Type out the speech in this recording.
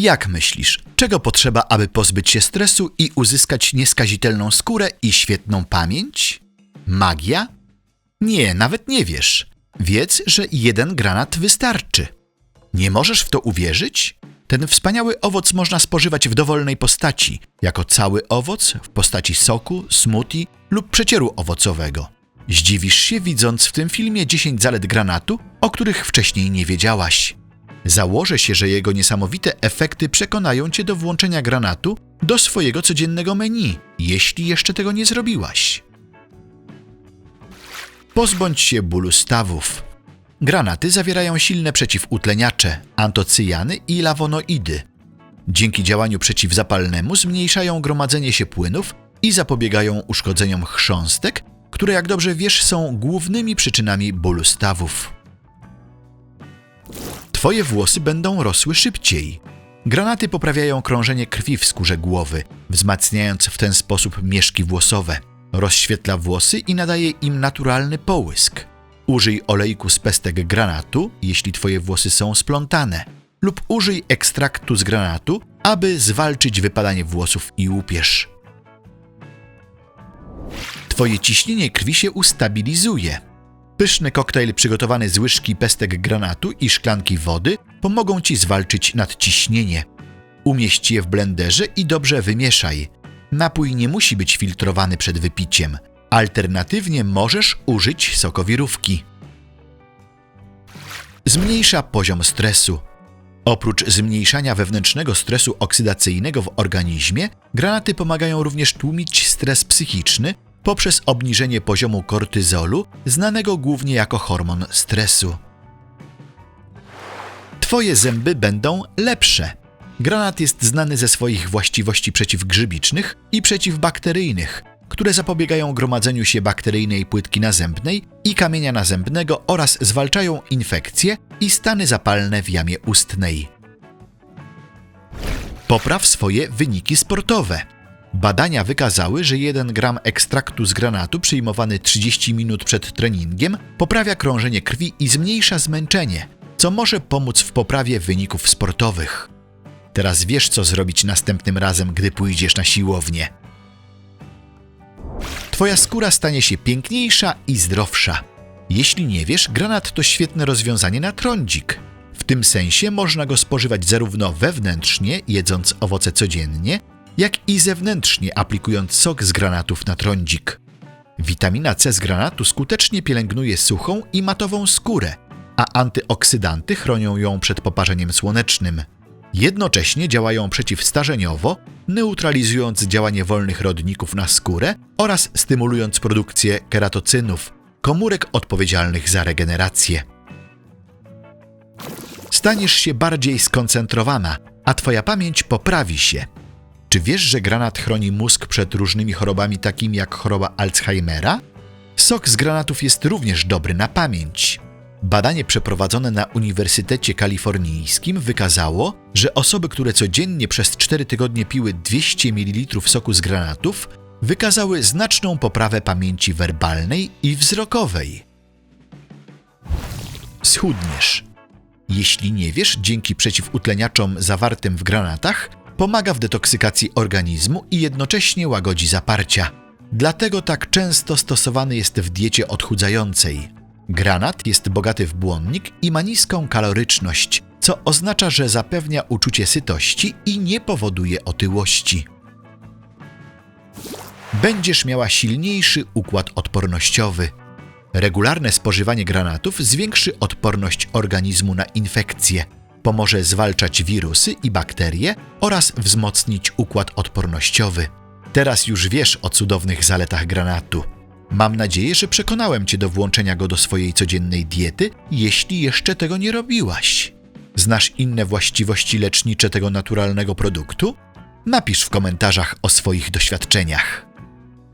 Jak myślisz, czego potrzeba, aby pozbyć się stresu i uzyskać nieskazitelną skórę i świetną pamięć? Magia? Nie, nawet nie wiesz. Wiedz, że jeden granat wystarczy. Nie możesz w to uwierzyć? Ten wspaniały owoc można spożywać w dowolnej postaci, jako cały owoc, w postaci soku, smoothie lub przecieru owocowego. Zdziwisz się, widząc w tym filmie 10 zalet granatu, o których wcześniej nie wiedziałaś. Założę się, że jego niesamowite efekty przekonają cię do włączenia granatu do swojego codziennego menu, jeśli jeszcze tego nie zrobiłaś. Pozbądź się bólu stawów. Granaty zawierają silne przeciwutleniacze, antocyjany i lawonoidy. Dzięki działaniu przeciwzapalnemu zmniejszają gromadzenie się płynów i zapobiegają uszkodzeniom chrząstek, które jak dobrze wiesz są głównymi przyczynami bólu stawów. Twoje włosy będą rosły szybciej. Granaty poprawiają krążenie krwi w skórze głowy, wzmacniając w ten sposób mieszki włosowe. Rozświetla włosy i nadaje im naturalny połysk. Użyj olejku z pestek granatu, jeśli twoje włosy są splątane, lub użyj ekstraktu z granatu, aby zwalczyć wypadanie włosów i łupież. Twoje ciśnienie krwi się ustabilizuje. Pyszny koktajl przygotowany z łyżki pestek granatu i szklanki wody pomogą Ci zwalczyć nadciśnienie. Umieść je w blenderze i dobrze wymieszaj. Napój nie musi być filtrowany przed wypiciem. Alternatywnie możesz użyć sokowirówki. Zmniejsza poziom stresu. Oprócz zmniejszania wewnętrznego stresu oksydacyjnego w organizmie, granaty pomagają również tłumić stres psychiczny poprzez obniżenie poziomu kortyzolu, znanego głównie jako hormon stresu. Twoje zęby będą lepsze. Granat jest znany ze swoich właściwości przeciwgrzybicznych i przeciwbakteryjnych, które zapobiegają gromadzeniu się bakteryjnej płytki nazębnej i kamienia nazębnego oraz zwalczają infekcje i stany zapalne w jamie ustnej. Popraw swoje wyniki sportowe. Badania wykazały, że 1 gram ekstraktu z granatu przyjmowany 30 minut przed treningiem poprawia krążenie krwi i zmniejsza zmęczenie, co może pomóc w poprawie wyników sportowych. Teraz wiesz, co zrobić następnym razem, gdy pójdziesz na siłownię. Twoja skóra stanie się piękniejsza i zdrowsza. Jeśli nie wiesz, granat to świetne rozwiązanie na trądzik. W tym sensie można go spożywać zarówno wewnętrznie, jedząc owoce codziennie, jak i zewnętrznie aplikując sok z granatów na trądzik. Witamina C z granatu skutecznie pielęgnuje suchą i matową skórę, a antyoksydanty chronią ją przed poparzeniem słonecznym. Jednocześnie działają przeciwstarzeniowo, neutralizując działanie wolnych rodników na skórę oraz stymulując produkcję keratocynów, komórek odpowiedzialnych za regenerację. Staniesz się bardziej skoncentrowana, a Twoja pamięć poprawi się. Czy wiesz, że granat chroni mózg przed różnymi chorobami takimi jak choroba Alzheimera? Sok z granatów jest również dobry na pamięć. Badanie przeprowadzone na Uniwersytecie Kalifornijskim wykazało, że osoby, które codziennie przez 4 tygodnie piły 200 ml soku z granatów, wykazały znaczną poprawę pamięci werbalnej i wzrokowej. Schudniesz. Jeśli nie wiesz, dzięki przeciwutleniaczom zawartym w granatach pomaga w detoksykacji organizmu i jednocześnie łagodzi zaparcia. Dlatego tak często stosowany jest w diecie odchudzającej. Granat jest bogaty w błonnik i ma niską kaloryczność, co oznacza, że zapewnia uczucie sytości i nie powoduje otyłości. Będziesz miała silniejszy układ odpornościowy. Regularne spożywanie granatów zwiększy odporność organizmu na infekcje, pomoże zwalczać wirusy i bakterie oraz wzmocnić układ odpornościowy. Teraz już wiesz o cudownych zaletach granatu. Mam nadzieję, że przekonałem Cię do włączenia go do swojej codziennej diety, jeśli jeszcze tego nie robiłaś. Znasz inne właściwości lecznicze tego naturalnego produktu? Napisz w komentarzach o swoich doświadczeniach.